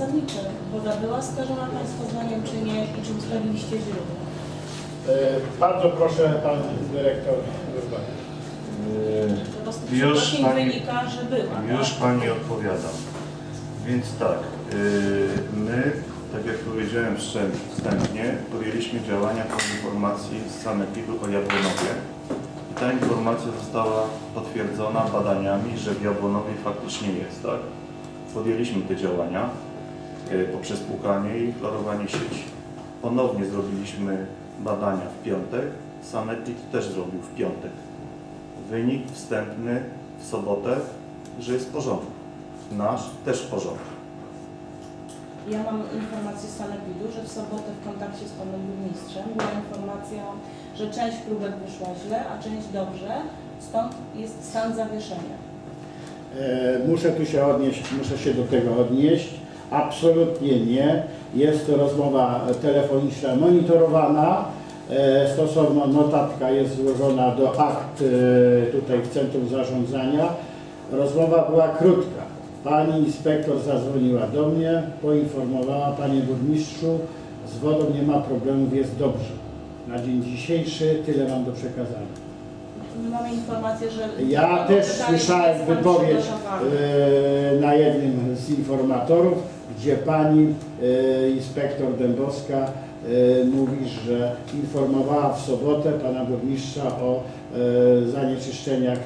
zasadnicze. Woda była skażona Państwa zdaniem, czy nie i czy ustaliliście źródło? E, Bardzo proszę, pan dyrektor Urban. Po prostu Już pani- wynika, że była. Już tak? Pani odpowiadam. Więc tak, yy, my, tak jak powiedziałem wstęp- wstępnie, podjęliśmy działania po informacji z Sanepidu o Jabłonowie. I ta informacja została potwierdzona badaniami, że w Jabłonowie faktycznie jest, tak? Podjęliśmy te działania poprzez płukanie i chlorowanie sieci. Ponownie zrobiliśmy badania w piątek. Sanepid też zrobił w piątek. Wynik wstępny w sobotę, że jest w porządku. Nasz też w porządku. Ja mam informację z Sanepidu, że w sobotę w kontakcie z panem burmistrzem była informacja, że część próbek wyszła źle, a część dobrze, stąd jest stan zawieszenia. E, Muszę tu się odnieść, muszę się do tego odnieść. Absolutnie nie. Jest to rozmowa telefoniczna monitorowana. E, Stosowna notatka jest złożona do akt e, tutaj w Centrum Zarządzania. Rozmowa była krótka. Pani inspektor zadzwoniła do mnie, poinformowała Panie Burmistrzu, z wodą nie ma problemów, jest dobrze. Na dzień dzisiejszy tyle mam do przekazania. My mamy informację, że... Ja też słyszałem wypowiedź e, na jednym z informatorów, gdzie pani e, inspektor Dębowska e, mówi, że informowała w sobotę pana burmistrza o e, zanieczyszczeniach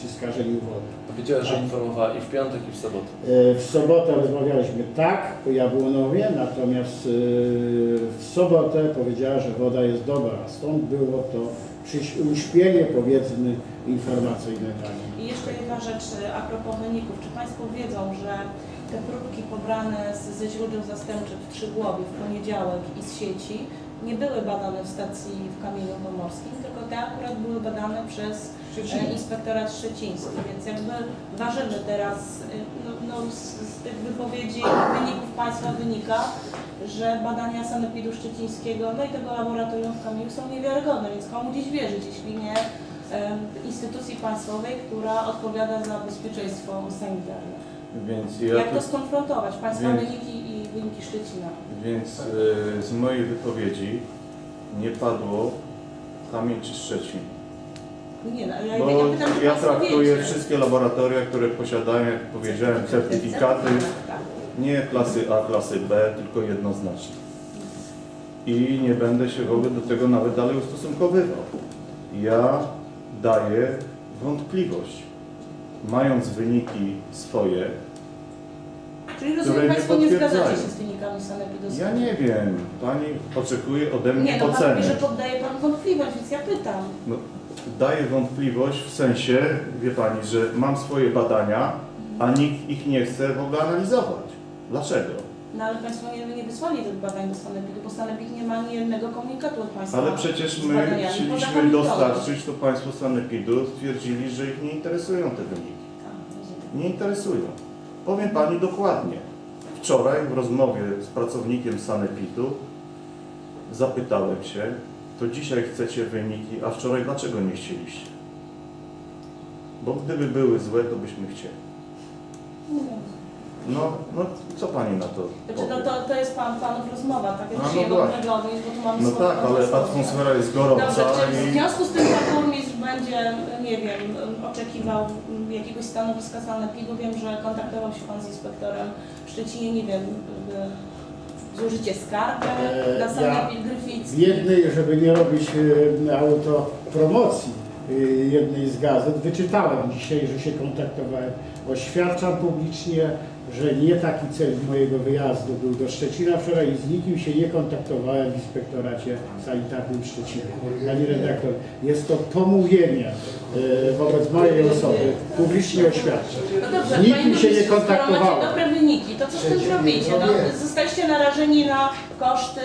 czy skażeniu wody. Powiedziała, że informowała i w piątek, i w sobotę. E, W sobotę rozmawialiśmy tak po Jabłonowie, natomiast e, w sobotę powiedziała, że woda jest dobra. Stąd było to uśpienie powiedzmy informacyjne pani. I jeszcze jedna rzecz a propos wyników. Czy Państwo wiedzą, że te próbki pobrane z, ze źródeł zastępczych w Trzygłowie w poniedziałek i z sieci nie były badane w stacji w Kamieniu Pomorskim, tylko te akurat były badane przez e, inspektorat szczeciński, więc jakby ważymy teraz, e, no, no, z, z tych wypowiedzi wyników Państwa wynika, że badania Sanepidu Szczecińskiego, no i tego laboratorium w Kamieniu są niewiarygodne, więc komu dziś wierzyć, jeśli nie em, instytucji państwowej, która odpowiada za bezpieczeństwo sanitarne. Więc ja Jak to skonfrontować? Państwa Więc- wyniki i wyniki Szczecina. więc y, z mojej wypowiedzi nie padło kamień czy Szczecin. Nie, no, ja, Bo ja pytam, czy ja Państwo traktuję wiecie. wszystkie laboratoria, które posiadają, jak powiedziałem, certyfikaty Tak. nie klasy A, klasy B, tylko jednoznacznie. I nie będę się w ogóle do tego nawet dalej ustosunkowywał. Ja daję wątpliwość. Mając wyniki swoje, Czyli rozumiem, które nie Państwo nie zgadzacie potwierdzają. się z wynikami Sanepidu? ja nie wiem, Pani oczekuje ode mnie Nie, no Pan oceny. mówi, że poddaje Pan wątpliwość, więc ja pytam. No, daję wątpliwość w sensie, wie Pani, że mam swoje badania, a nikt ich nie chce w ogóle analizować. Dlaczego? No ale Państwo nie, nie wysłali tych badań do Sanepidu, bo Sanepid nie ma ani jednego komunikatu od Państwa. Ale przecież z my badaniami, poza chcieliśmy dostarczyć, to Państwo Sanepidu stwierdzili, że ich nie interesują te wyniki. Tak, rozumiem. Nie interesują. Powiem Pani dokładnie. Wczoraj w rozmowie z pracownikiem Sanepidu zapytałem się, to dzisiaj chcecie wyniki, a wczoraj dlaczego nie chcieliście? Bo gdyby były złe, to byśmy chcieli. Nie. No, no co Pani na to Znaczy, no to, to jest pan, Panów rozmowa, tak jak A, no właśnie. tego odnieść, bo tu mamy No słowo tak, ale atmosfera jest Dobrze, gorąca czy w i... związku z tym pan burmistrz będzie, nie wiem, oczekiwał jakiegoś stanowiska sanepidu? Wiem, że kontaktował się pan z inspektorem w Szczecinie, nie wiem, y, złożycie skargę Eee, na ja sanepid W Gryficki. jednej, żeby nie robić e, autopromocji e, jednej z gazet, wyczytałem dzisiaj, że się kontaktowałem. Oświadczam publicznie, że nie taki cel mojego wyjazdu był do Szczecina wczoraj i z nikim się nie kontaktowałem w Inspektoracie Sanitarnym w Szczecinie. Pani redaktor, jest to pomówienie e, wobec mojej osoby, publicznie oświadczam. No dobrze, Z nikim panie się nie burmistrzu, skoro kontaktowałem. macie dobre wyniki, to co z tym zrobicie? No, zostaliście narażeni na koszty,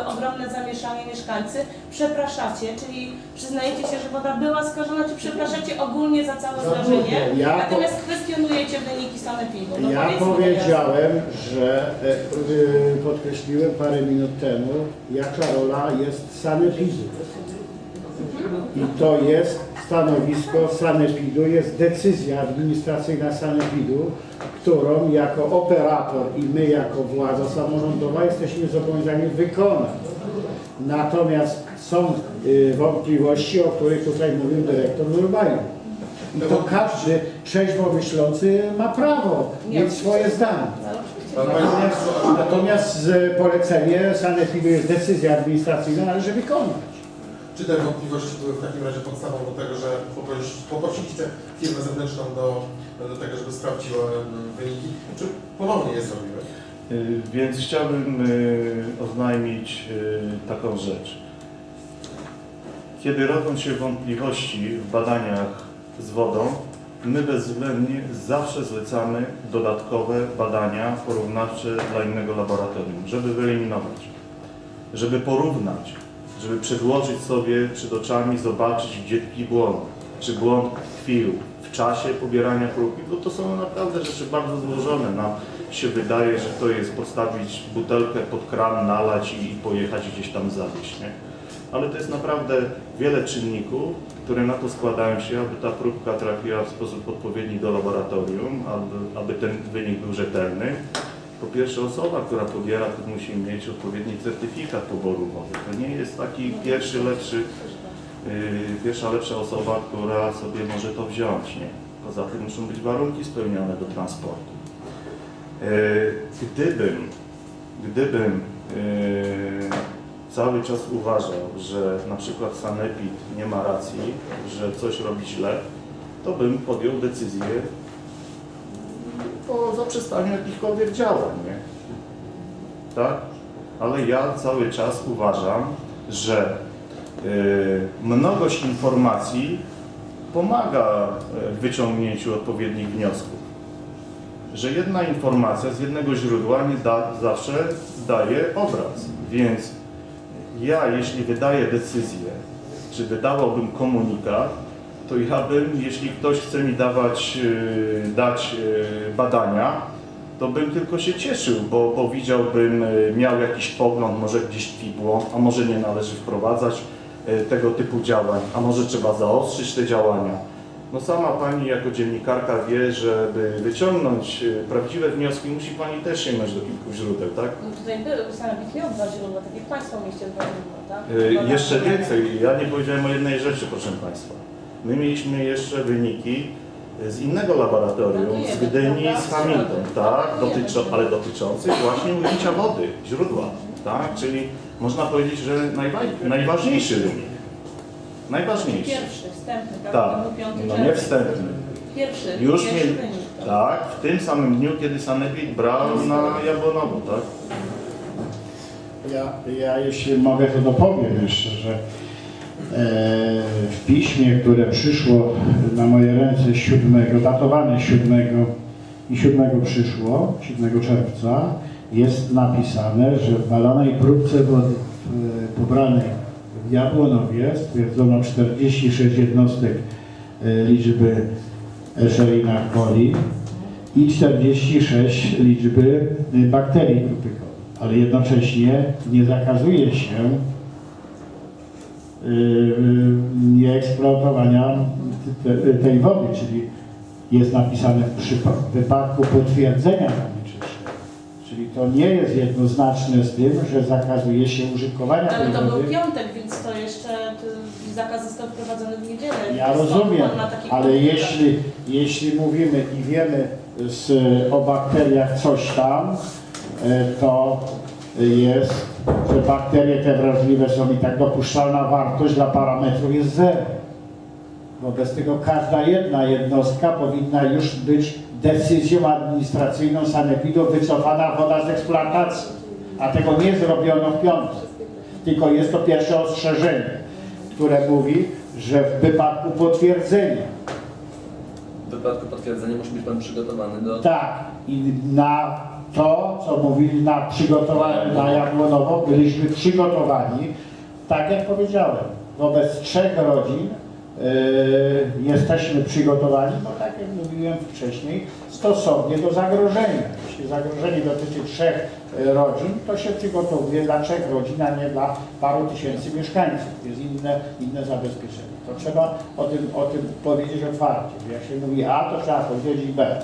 y, ogromne zamieszanie mieszkańcy. Przepraszacie, czyli przyznajecie się, że woda była skażona, czy przepraszacie ogólnie za całe zdarzenie? Ja po- Natomiast kwestionujecie wyniki sanepidu. No Ja powiedzmy to powiedziałem, że e, y, podkreśliłem parę minut temu, jaka rola jest sanepidu. I to jest stanowisko sanepidu, jest decyzja administracyjna sanepidu, którą jako operator i my jako władza samorządowa jesteśmy zobowiązani wykonać. Natomiast są y, wątpliwości, o których tutaj mówił dyrektor Urbaniak. I to każdy trzeźwo myślący ma prawo mieć swoje zdanie. Natomiast, natomiast z polecenie sanepidu jest decyzja administracyjna, należy wykonać. Czy te wątpliwości były w takim razie podstawą do tego, że poprosi- poprosiliście firmę zewnętrzną do, do tego, żeby sprawdziła wyniki? Czy ponownie je zrobiły? Y, Więc chciałbym y, oznajmić y, taką rzecz. Kiedy rodzą się wątpliwości w badaniach z wodą, my bezwzględnie zawsze zlecamy dodatkowe badania porównawcze dla innego laboratorium, żeby wyeliminować, żeby porównać, żeby przedłożyć sobie przed oczami, zobaczyć, gdzie tkwi błąd. Czy błąd tkwił w czasie pobierania próbki, bo to są naprawdę rzeczy bardzo złożone. Nam się wydaje, że to jest postawić butelkę pod kran, nalać i pojechać gdzieś tam zawieść, nie? Ale to jest naprawdę wiele czynników, które na to składają się, aby ta próbka trafiła w sposób odpowiedni do laboratorium, aby, aby ten wynik był rzetelny. Po pierwsze osoba, która pobiera, to musi mieć odpowiedni certyfikat poboru wody. To nie jest taki pierwszy lepszy, yy, pierwsza lepsza osoba, która sobie może to wziąć. Nie? Poza tym muszą być warunki spełnione do transportu. Yy, Gdybym, gdybym yy, cały czas uważał, że na przykład Sanepid nie ma racji, że coś robi źle, to bym podjął decyzję zaprzestaniu jakichkolwiek działań, nie? Tak? Ale ja cały czas uważam, że y, mnogość informacji pomaga y, w wyciągnięciu odpowiednich wniosków. Że jedna informacja z jednego źródła nie da, zawsze daje obraz. Więc ja, jeśli wydaję decyzję, czy wydałbym komunikat, to ja bym, jeśli ktoś chce mi dawać, yy, dać yy, badania, to bym tylko się cieszył, bo, bo widziałbym, yy, miał jakiś pogląd, może gdzieś tkwi błąd, a może nie należy wprowadzać yy, tego typu działań, a może trzeba zaostrzyć te działania. No sama Pani jako dziennikarka wie, żeby wyciągnąć yy, prawdziwe wnioski, musi Pani też sięgnąć do kilku źródeł, tak? No tutaj były, miał dwa źródła, tak jak Państwo mieliście dwa źródła, tak? Y, Badania. Jeszcze więcej, ja nie powiedziałem o jednej rzeczy, proszę Państwa. My mieliśmy jeszcze wyniki z innego laboratorium, z Datujemy, Gdyni, z Hamilton, tak, dotyczą, ale dotyczących właśnie ujęcia wody, źródła, tak, czyli można powiedzieć, że najwa- najważniejszy wynik. Najważniejszy. Pierwszy, wstępny, Tak, piąty no nie wstępny. Pierwszy, Już pierwszy mieli, wynik. tak, w tym samym dniu, kiedy Sanepid brał na Jabłonowo, tak. Ja, ja jeśli mogę, to dopowiem jeszcze, że w piśmie, które przyszło na moje ręce 7, datowane 7 i 7 przyszło, 7 czerwca, jest napisane, że w badanej próbce wody e, pobranej w Jabłonowie stwierdzono 46 jednostek e, liczby Escherichia coli i 46 liczby bakterii grupy coli. Ale jednocześnie nie zakazuje się nieeksploatowania te- tej wody, czyli jest napisane w przypa- w wypadku potwierdzenia zanieczyszczenia. Czyli to nie jest jednoznaczne z tym, że zakazuje się użytkowania Ale tej to był wody. piątek, więc to jeszcze y, zakaz został wprowadzony w niedzielę. Ja rozumiem, ale jeśli, jeśli mówimy i wiemy z, o bakteriach coś tam, e, to jest, że bakterie te wrażliwe są i tak dopuszczalna wartość dla parametrów jest zero. Wobec tego każda jedna jednostka powinna już być decyzją administracyjną sanepidu wycofana woda z eksploatacji. A tego nie zrobiono w piątek. Tylko jest to pierwsze ostrzeżenie, które mówi, że w wypadku potwierdzenia W wypadku potwierdzenia musi być Pan przygotowany do... tak i na to, co mówili na przygotowanie na Jabłonowo, byliśmy przygotowani, tak jak powiedziałem, wobec trzech rodzin yy, jesteśmy przygotowani, bo tak jak mówiłem wcześniej, stosownie do zagrożenia. Jeśli zagrożenie dotyczy trzech yy, rodzin, to się przygotowuje dla trzech rodzin, a nie dla paru tysięcy mieszkańców. Jest inne, inne zabezpieczenie. To trzeba o tym, o tym powiedzieć otwarcie. Jak się mówi A, to trzeba powiedzieć B.